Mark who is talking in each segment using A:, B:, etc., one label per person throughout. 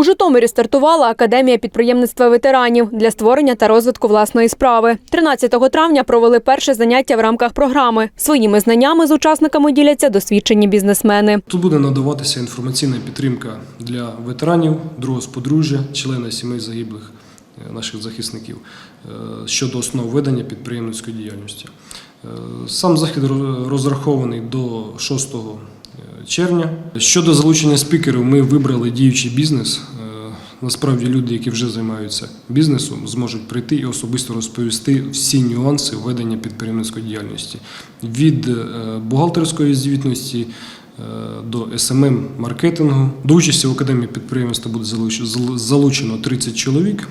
A: У Житомирі стартувала Академія підприємництва ветеранів для створення та розвитку власної справи. 13 травня провели перше заняття в рамках програми. Своїми знаннями з учасниками діляться досвідчені бізнесмени.
B: Тут буде надаватися інформаційна підтримка для ветеранів, другого подружжя, члена сімей загиблих е, наших захисників е, щодо основ ведення підприємницької діяльності. Е, Сам захід розрахований до 6 червня. Щодо залучення спікерів, ми вибрали діючий бізнес. Е, Насправді люди, які вже займаються бізнесом, зможуть прийти і особисто розповісти всі нюанси ведення підприємницької діяльності від е, бухгалтерської звітності е, до СММ маркетингу. До участі в академії підприємства буде залучено 30 чоловік.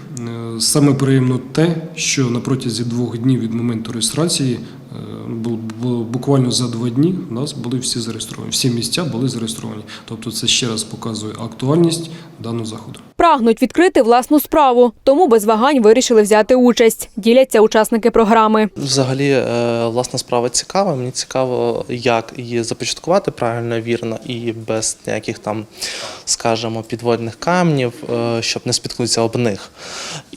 B: Саме приємно те, що на протязі двох днів від моменту реєстрації е, бу- бу- буквально за два дні у нас були всі зареєстровані. Всі місця були зареєстровані. Тобто, це ще раз показує актуальність даного заходу.
A: Прагнуть відкрити власну справу, тому без вагань вирішили взяти участь. Діляться учасники програми.
C: Взагалі, е, власна справа цікава. Мені цікаво, як її започаткувати правильно, вірно і без ніяких там, скажімо, підводних камнів, е, щоб не спіткнутися об них.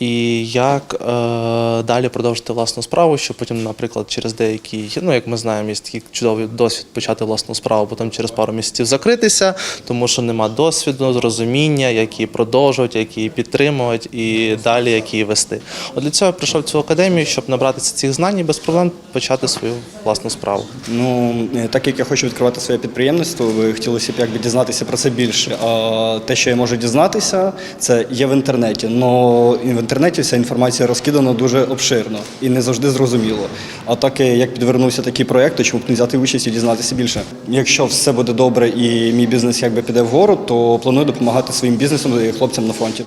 C: І як е, далі продовжити власну справу, щоб потім, наприклад, через деякий, ну як ми знаємо, є такий чудовий досвід почати власну справу, потім через пару місяців закритися, тому що нема досвіду, зрозуміння, як її продовжувати, як підтримувати і далі як її вести. От для цього я прийшов в цю академію, щоб набратися цих знань і без проблем почати свою власну справу.
D: Ну, е, так як я хочу відкривати своє підприємництво, ви хотілося б якби дізнатися про це більше. А те, що я можу дізнатися, це є в інтернеті. Но і в інтернеті вся інформація розкидана дуже обширно і не завжди зрозуміло. А так е, як підвернувся такий проєкт, то чому б не взяти участь і дізнатися більше? Якщо все буде добре і мій бізнес якби піде вгору, то планую допомагати своїм бізнесом і хлопцям на фронті.